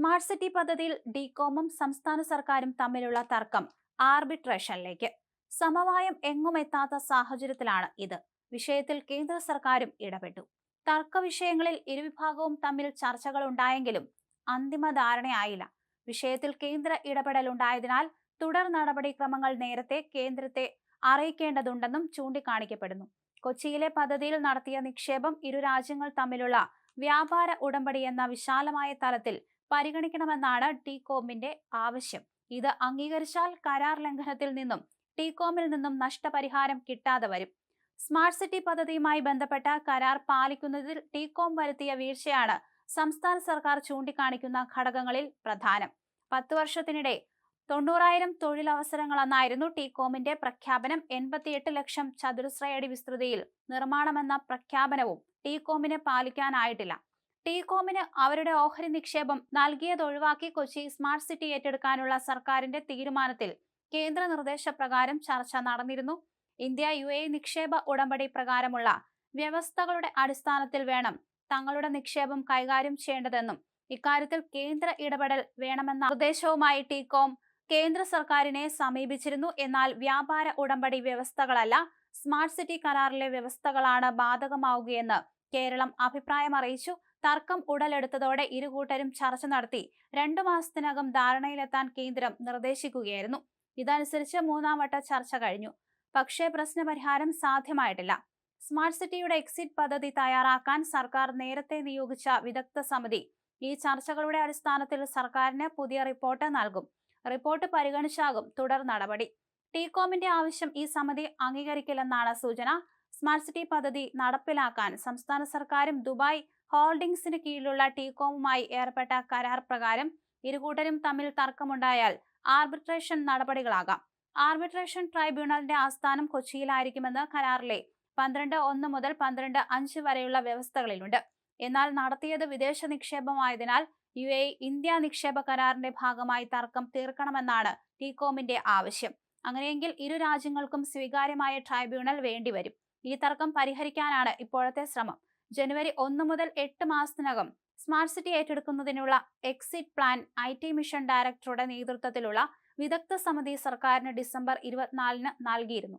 Smart city പദ്ധതിയിൽ ഡികോമും സംസ്ഥാന സർക്കാരും തമ്മിലുള്ള തർക്കം ആർബിട്രേഷനിലേക്ക്. സമവായം എങ്ങും എത്താത്ത സാഹചര്യത്തിലാണ് ഇത്. വിഷയത്തിൽ കേന്ദ്ര സർക്കാരും ഇടപെട്ടു. തർക്ക വിഷയങ്ങളിൽ ഇരുവിഭാഗവും തമ്മിൽ ചർച്ചകൾ ഉണ്ടായെങ്കിലും അന്തിമ ധാരണയായില്ല. വിഷയത്തിൽ കേന്ദ്ര ഇടപെടൽ ഉണ്ടായതിനാൽ തുടർ നടപടിക്രമങ്ങൾ നേരത്തെ കേന്ദ്രത്തെ അറിയിക്കേണ്ടതുണ്ടെന്നും ചൂണ്ടിക്കാണിക്കപ്പെടുന്നു. കൊച്ചിയിലെ പദ്ധതിയിൽ നടത്തിയ നിക്ഷേപം ഇരു രാജ്യങ്ങൾ തമ്മിലുള്ള വ്യാപാര ഉടമ്പടി എന്ന വിശാലമായ തലത്തിൽ പരിഗണിക്കണമെന്നാണ് ടികോമിന്റെ ആവശ്യം. ഇത് അംഗീകരിച്ചാൽ കരാർ ലംഘനത്തിൽ നിന്നും ടികോമിൽ നിന്നും നഷ്ടപരിഹാരം കിട്ടാതെ വരും. സ്മാർട്ട് സിറ്റി പദ്ധതിയുമായി ബന്ധപ്പെട്ട കരാർ പാലിക്കുന്നതിൽ ടികോം വരുത്തിയ വീഴ്ചയാണ് സംസ്ഥാന സർക്കാർ ചൂണ്ടിക്കാണിക്കുന്ന ഘടകങ്ങളിൽ പ്രധാനം. പത്തു വർഷത്തിനിടെ തൊണ്ണൂറായിരം തൊഴിലവസരങ്ങളെന്നായിരുന്നു ടികോമിന്റെ പ്രഖ്യാപനം. എൺപത്തിയെട്ട് ലക്ഷം ചതുരശ്രയടി വിസ്തൃതിയിൽ നിർമ്മാണമെന്ന പ്രഖ്യാപനവും ടികോമിന് പാലിക്കാനായിട്ടില്ല. ടികോമിന് അവരുടെ ഓഹരി നിക്ഷേപം നൽകിയത് ഒഴിവാക്കി കൊച്ചി സ്മാർട്ട് സിറ്റി ഏറ്റെടുക്കാനുള്ള സർക്കാരിന്റെ തീരുമാനത്തിൽ കേന്ദ്ര നിർദ്ദേശപ്രകാരം ചർച്ച നടന്നിരുന്നു. ഇന്ത്യ യു എ നിക്ഷേപ ഉടമ്പടി പ്രകാരമുള്ള വ്യവസ്ഥകളുടെ അടിസ്ഥാനത്തിൽ വേണം തങ്ങളുടെ നിക്ഷേപം കൈകാര്യം ചെയ്യേണ്ടതെന്നും ഇക്കാര്യത്തിൽ കേന്ദ്ര ഇടപെടൽ വേണമെന്ന നിർദ്ദേശവുമായി ടികോം കേന്ദ്ര സർക്കാരിനെ സമീപിച്ചിരുന്നു. എന്നാൽ വ്യാപാര ഉടമ്പടി വ്യവസ്ഥകളല്ല സ്മാർട്ട് സിറ്റി കരാറിലെ വ്യവസ്ഥകളാണ് ബാധകമാവുകയെന്ന് കേരളം അഭിപ്രായം അറിയിച്ചു തർക്കം ഉടലെടുത്തതോടെ ഇരുകൂട്ടരും ചർച്ച നടത്തി. രണ്ടു മാസത്തിനകം ധാരണയിലെത്താൻ കേന്ദ്രം നിർദ്ദേശിക്കുകയായിരുന്നു. ഇതനുസരിച്ച് മൂന്നാം വട്ട ചർച്ച കഴിഞ്ഞു. പക്ഷേ പ്രശ്നപരിഹാരം സാധ്യമായിട്ടില്ല. സ്മാർട്ട് സിറ്റിയുടെ എക്സിറ്റ് പദ്ധതി തയ്യാറാക്കാൻ സർക്കാർ നേരത്തെ നിയോഗിച്ച വിദഗ്ധ സമിതി ഈ ചർച്ചകളുടെ അടിസ്ഥാനത്തിൽ സർക്കാരിന് പുതിയ റിപ്പോർട്ട് നൽകും. റിപ്പോർട്ട് പരിഗണിച്ചാകും തുടർ നടപടി. ടീകോമിന്റെ ആവശ്യം ഈ സമിതി അംഗീകരിക്കില്ലെന്നാണ് സൂചന. സ്മാർട്ട് സിറ്റി പദ്ധതി നടപ്പിലാക്കാൻ സംസ്ഥാന സർക്കാരും ദുബായ് ഹോൾഡിംഗ്സിന് കീഴിലുള്ള ടികോമുമായി ഏർപ്പെട്ട കരാർ പ്രകാരം ഇരുകൂട്ടരും തമ്മിൽ തർക്കമുണ്ടായാൽ ആർബിട്രേഷൻ നടപടികളാകാം. ആർബിട്രേഷൻ ട്രൈബ്യൂണലിന്റെ ആസ്ഥാനം കൊച്ചിയിലായിരിക്കുമെന്ന് കരാറിലെ പന്ത്രണ്ട് ഒന്ന് മുതൽ പന്ത്രണ്ട് അഞ്ച് വരെയുള്ള വ്യവസ്ഥകളിലുണ്ട്. എന്നാൽ നടത്തിയത് വിദേശ നിക്ഷേപമായതിനാൽ യു എ ഇന്ത്യ നിക്ഷേപ കരാറിന്റെ ഭാഗമായി തർക്കം തീർക്കണമെന്നാണ് ടികോമിന്റെ ആവശ്യം. അങ്ങനെയെങ്കിൽ ഇരു രാജ്യങ്ങൾക്കും സ്വീകാര്യമായ ട്രൈബ്യൂണൽ വേണ്ടിവരും. ഈ തർക്കം പരിഹരിക്കാനാണ് ഇപ്പോഴത്തെ ശ്രമം. ജനുവരി ഒന്ന് മുതൽ എട്ട് മാസത്തിനകം smart city ഏറ്റെടുക്കുന്നതിനുള്ള exit plan I T mission ഡയറക്ടറുടെ നേതൃത്വത്തിലുള്ള വിദഗ്ധ സമിതി സർക്കാരിന് ഡിസംബർ ഇരുപത്തിനാലിന് നൽകിയിരുന്നു.